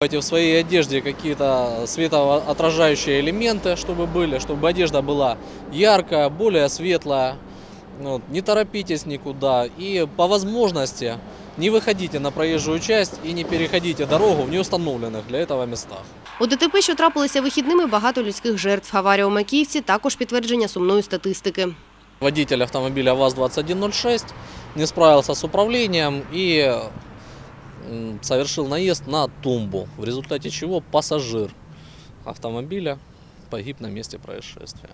в своей одежде какие-то светоотражающие элементы, чтобы были, чтобы одежда была яркая, более светлая. Вот, Не торопитесь никуда и по возможности не выходите на проезжую часть и не переходите дорогу в неустановленных для этого местах. У ДТП, що трапилися вихідними, багато людських жертв. Аварія у Макіївці – також підтвердження сумної статистики. Водитель автомобиля ВАЗ-2106 не справился с управлением и м, совершил наезд на тумбу, в результате чего пассажир автомобиля погиб на месте происшествия.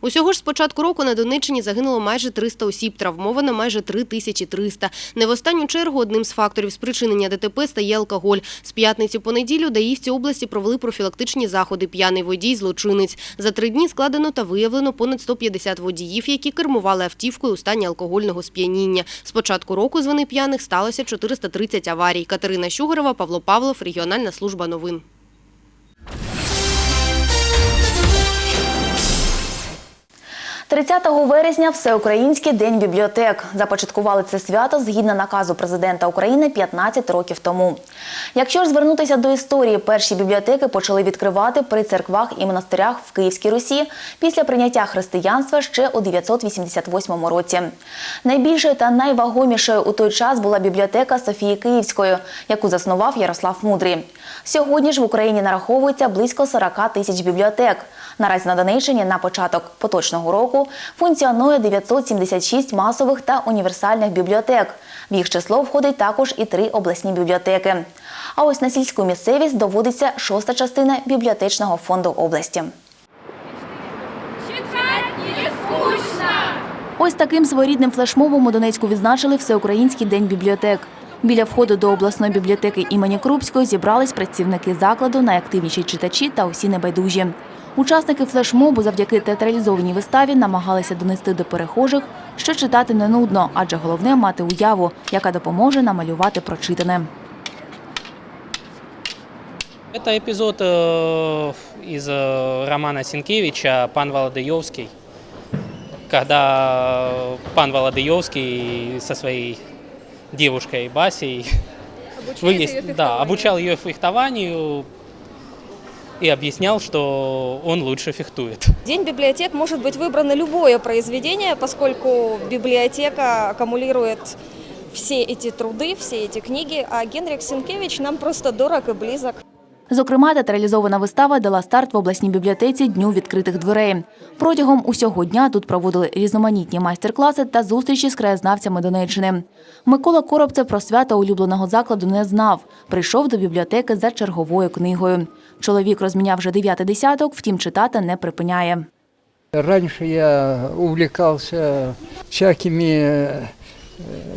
Усього ж з початку року на Донеччині загинуло майже 300 осіб, травмовано майже 3300. Не в останню чергу одним з факторів спричинення ДТП стає алкоголь. З п'ятниці по неділю даївці області провели профілактичні заходи «П'яний водій, злочинець». За три дні складено та виявлено понад 150 водіїв, які кермували автівкою у стані алкогольного сп'яніння. З початку року з вини п'яних сталося 430 аварій. Катерина Щугарова, Павло Павлов, регіональна служба новин. – 30 вересня Всеукраїнський день бібліотек. Започаткували це свято згідно наказу президента України 15 років тому. Якщо ж звернутися до історії, перші бібліотеки почали відкривати при церквах і монастирях в Київській Русі після прийняття християнства ще у 988 році. Найбільшою та найвагомішою у той час була бібліотека Софії Київської, яку заснував Ярослав Мудрий. Сьогодні ж в Україні нараховується близько 40 тисяч бібліотек. Наразі на Донеччині на початок поточного року функціонує 976 масових та універсальних бібліотек. В їх число входить також і три обласні бібліотеки. А ось на сільську місцевість доводиться шоста частина бібліотечного фонду області. Ось таким своєрідним флешмобом у Донецьку відзначили Всеукраїнський день бібліотек. Біля входу до обласної бібліотеки імені Крупської зібрались працівники закладу, найактивніші читачі та усі небайдужі. Учасники флешмобу завдяки театралізованій виставі намагалися донести до перехожих, що читати не нудно, адже головне мати уяву, яка допоможе намалювати прочитане. Это эпизод э, из э, романа Сенкевича «Пан Володыевский», когда пан Володыевский со своей девушкой Басей вынес- да, обучал ее фехтованию и объяснял, что он лучше фехтует. День библиотек может быть выбрано любое произведение, поскольку библиотека аккумулирует все эти труды, все эти книги, а Генрих Сенкевич нам просто дорог и близок. Зокрема, театралізована вистава дала старт в обласній бібліотеці Дню відкритих дверей. Протягом усього дня тут проводили різноманітні майстер-класи та зустрічі з краєзнавцями Донеччини. Микола Коробцев про свято улюбленого закладу не знав. Прийшов до бібліотеки за черговою книгою. Чоловік розміняв вже дев'ятий десяток, втім читати не припиняє. Раньше я увлекался всякими э,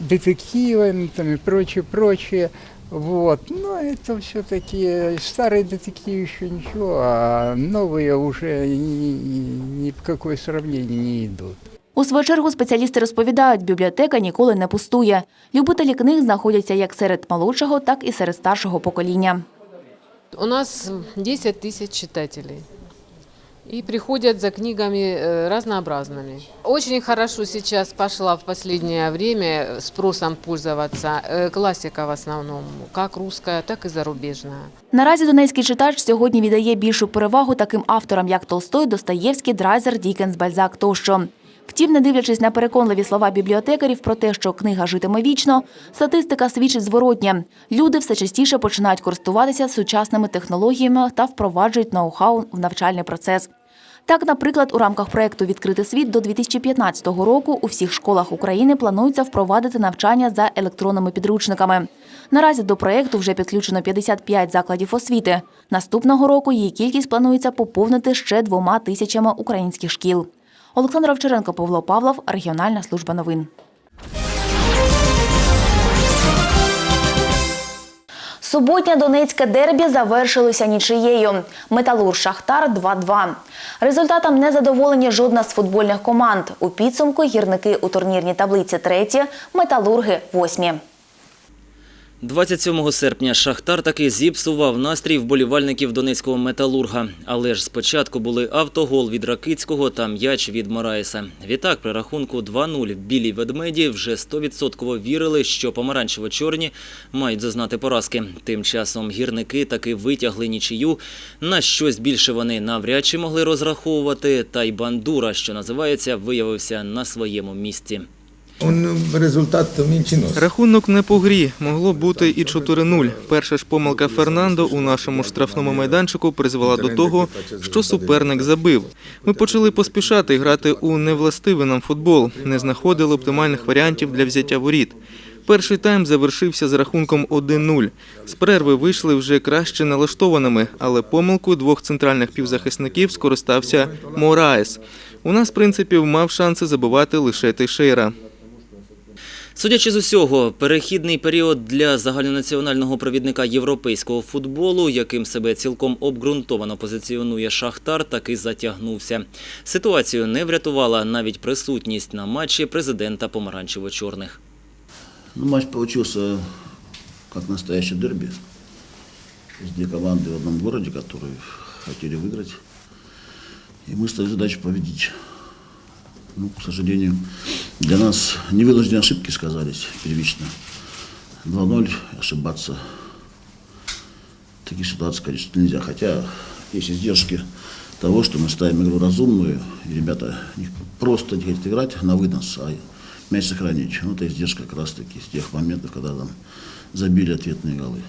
детективами там, и прочее, прочее. Вот. Но это все-таки старые детективы еще ничего, а новые уже ни, ни- ни в какое сравнение не идут. У свою чергу спеціалісти розповідають, бібліотека ніколи не пустує. Любителі книг знаходяться як серед молодшого, так і серед старшого покоління. У нас 10 тысяч читателей. И приходят за книгами э, разнообразными. Очень хорошо сейчас пошла в последнее время спросом пользоваться э, классика в основном, как русская, так и зарубежная. Наразі донецький читач сьогодні віддає більшу перевагу таким авторам, як Толстой, Достоєвський, Драйзер, Дікенс, Бальзак тощо. Втім, не дивлячись на переконливі слова бібліотекарів про те, що книга житиме вічно, статистика свідчить зворотнє. Люди все частіше починають користуватися сучасними технологіями та впроваджують ноу-хау в навчальний процес. Так, наприклад, у рамках проєкту Відкритий світ до 2015 року у всіх школах України планується впровадити навчання за електронними підручниками. Наразі до проєкту вже підключено 55 закладів освіти. Наступного року її кількість планується поповнити ще двома тисячами українських шкіл. Олександр Овчаренко, Павло Павлов, регіональна служба новин. Суботнє донецьке дербі завершилося нічиєю. Металур Шахтар 2-2. Результатом не задоволені жодна з футбольних команд. У підсумку гірники у турнірній таблиці треті, металурги восьмі. 27 серпня Шахтар таки зіпсував настрій вболівальників донецького металурга. Але ж спочатку були автогол від Ракицького та м'яч від Мораєса. Відтак, при рахунку 2-0 білі ведмеді вже 100% вірили, що помаранчево-чорні мають зазнати поразки. Тим часом гірники таки витягли нічию. На щось більше вони навряд чи могли розраховувати. Та й бандура, що називається, виявився на своєму місці. Он результат Мінчинос. Рахунок не по грі. Могло бути і 4-0. Перша ж помилка Фернандо у нашому штрафному майданчику призвела до того, що суперник забив. Ми почали поспішати грати у невластивий нам футбол, не знаходили оптимальних варіантів для взяття воріт. Перший тайм завершився з рахунком 1-0. З перерви вийшли вже краще налаштованими, але помилкою двох центральних півзахисників скористався Мораес. У нас, в принципі, мав шанси забивати лише Тейшейра. Судячи з усього, перехідний період для загальнонаціонального провідника європейського футболу, яким себе цілком обґрунтовано позиціонує Шахтар, таки затягнувся. Ситуацію не врятувала навіть присутність на матчі президента помаранчево-чорних. Ну, матч получился как настоящее дерби. С две команды в одном городе, которые хотели выиграть. И мы ставили задачу победить. Ну, к сожалению, для нас невынужденные ошибки сказались первично. 2-0 ошибаться. В таких ситуациях, конечно, нельзя. Хотя есть издержки того, что мы ставим игру разумную, и ребята просто не хотят играть на вынос, а мяч сохранить. Ну, это издержка как раз-таки с тех моментов, когда там забили ответные голы.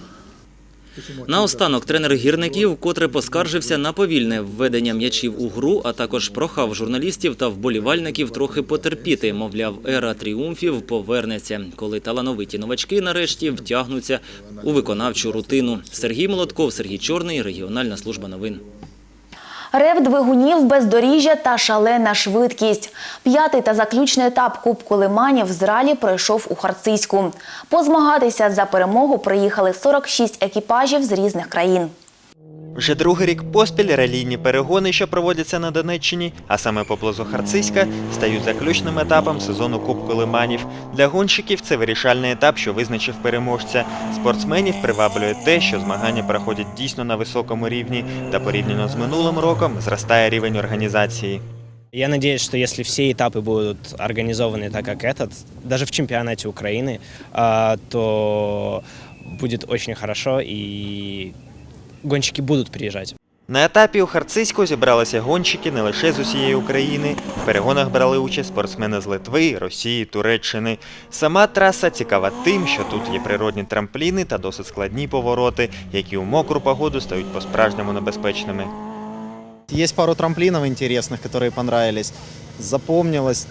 Наостанок тренер гірників, котре поскаржився на повільне введення м'ячів у гру, а також прохав журналістів та вболівальників трохи потерпіти. Мовляв, ера тріумфів повернеться, коли талановиті новачки нарешті втягнуться у виконавчу рутину. Сергій Молотков, Сергій Чорний, регіональна служба новин. Рев двигунів, бездоріжжя та шалена швидкість. П'ятий та заключний етап Кубку Лиманів з ралі пройшов у Харцизьку. Позмагатися за перемогу приїхали 46 екіпажів з різних країн. Вже другий рік поспіль ралійні перегони, що проводяться на Донеччині, а саме поблизу Харциська, стають заключним етапом сезону Кубку Лиманів. Для гонщиків це вирішальний етап, що визначив переможця. Спортсменів приваблює те, що змагання проходять дійсно на високому рівні, та порівняно з минулим роком зростає рівень організації. Я надеюсь, что если все этапы будут организованы так, как этот, даже в чемпионате Украины, а, то будет очень хорошо и гонщики будут приезжать. На етапі у Харциську зібралися гонщики не лише з усієї України. В перегонах брали участь спортсмени з Литви, Росії, Туреччини. Сама траса цікава тим, що тут є природні трампліни та досить складні повороти, які у мокру погоду стають по-справжньому небезпечними. Есть пару трамплинов интересных, которые понравились. Запомнилось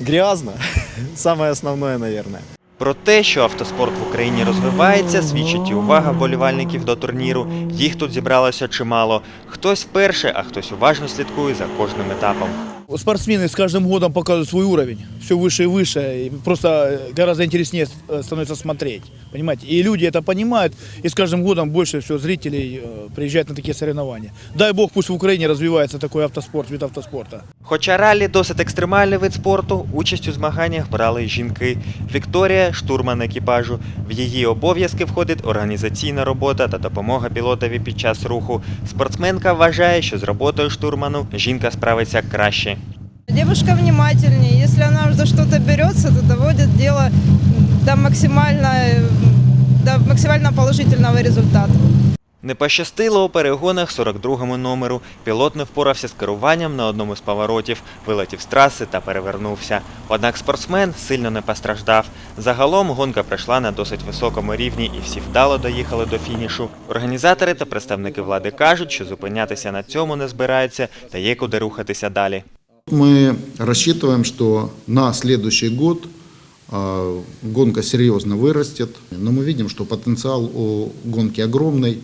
грязно. Самое основное, наверное. Про те, що автоспорт в Україні розвивається, свідчить і увага вболівальників до турніру. Їх тут зібралося чимало. Хтось вперше, а хтось уважно слідкує за кожним етапом. Спортсмены с каждым годом показывают свой уровень, все выше и выше, и просто гораздо интереснее э, становится смотреть, понимаете? И люди это понимают, и с каждым годом больше всего зрителей э, приезжают на такие соревнования. Дай бог, пусть в Украине развивается такой автоспорт, вид автоспорта. Хоча ралі досить екстремальний вид спорту, участь у змаганнях брали й жінки. Вікторія штурман екіпажу. В її обов'язки входить організаційна робота та допомога пілотові під час руху. Спортсменка вважає, що з роботою штурману жінка справиться краще. Девушка внимательнее. Если она за что-то берется, то доводит дело до максимально, до максимально положительного результата. Не пощастило у перегонах 42-му номеру. Пілот не впорався з керуванням на одному з поворотів, вилетів з траси та перевернувся. Однак спортсмен сильно не постраждав. Загалом гонка пройшла на досить високому рівні і всі вдало доїхали до фінішу. Організатори та представники влади кажуть, що зупинятися на цьому не збираються та є куди рухатися далі. Мы рассчитываем, что на следующий год а, гонка серьезно вырастет, но мы видим, что потенциал у гонки огромный,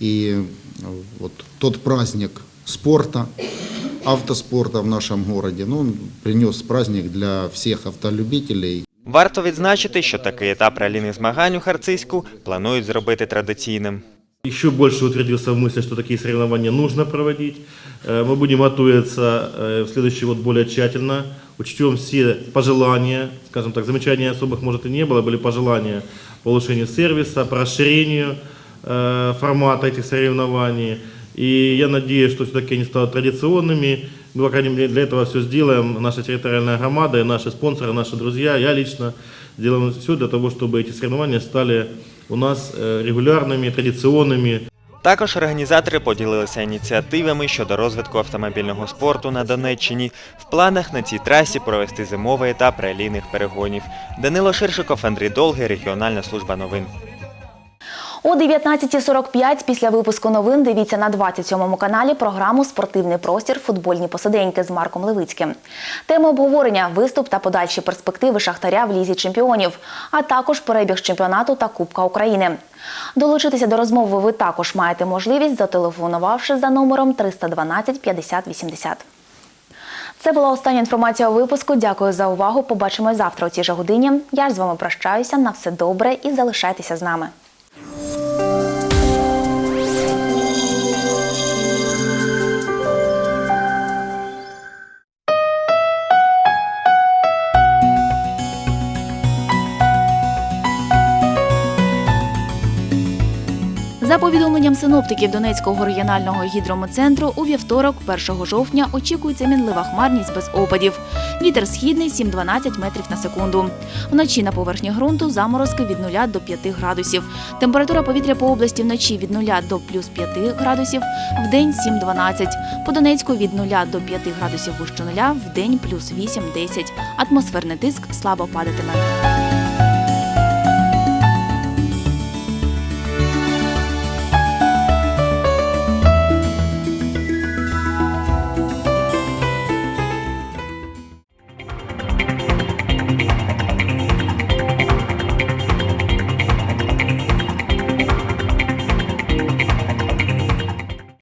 и а, вот тот праздник спорта, автоспорта в нашем городе, ну, он принес праздник для всех автолюбителей. Варто відзначити, що такий етап ралійних змагань у Харциську планують зробити традиційним. Еще больше утвердился в мысли, что такие соревнования нужно проводить. Э, Мы будем готовиться э, в следующий год более тщательно, учтем все пожелания, скажем так, замечаний особых, может, и не было, были пожелания по улучшению сервиса, по расширению э, формата этих соревнований. И я надеюсь, что все-таки они станут традиционными. Мы, по крайней мере, для этого все сделаем. Наша территориальная громада, и наши спонсоры, наши друзья, я лично сделаем все для того, чтобы эти соревнования стали у нас э, регулярными, традиционными. Також організатори поділилися ініціативами щодо розвитку автомобільного спорту на Донеччині. В планах на цій трасі провести зимовий етап ралійних перегонів. Данило Ширшиков, Андрій Долгий, регіональна служба новин. О 19.45 після випуску новин дивіться на 27-му каналі програму Спортивний простір. Футбольні посиденьки з Марком Левицьким. Тема обговорення виступ та подальші перспективи Шахтаря в лізі чемпіонів, а також перебіг чемпіонату та Кубка України. Долучитися до розмови ви також маєте можливість, зателефонувавши за номером 312 50 80. Це була остання інформація у випуску. Дякую за увагу. Побачимось завтра у цій же годині. Я ж з вами прощаюся. На все добре і залишайтеся з нами. За синоптиків Донецького регіонального гідрометцентру, у вівторок, 1 жовтня, очікується мінлива хмарність без опадів. Вітер східний 7-12 метрів на секунду. Вночі на поверхні ґрунту заморозки від 0 до 5 градусів. Температура повітря по області вночі від 0 до плюс 5 градусів, вдень 7-12. По Донецьку від 0 до 5 градусів вище нуля, вдень плюс 8-10. Атмосферний тиск слабо падатиме.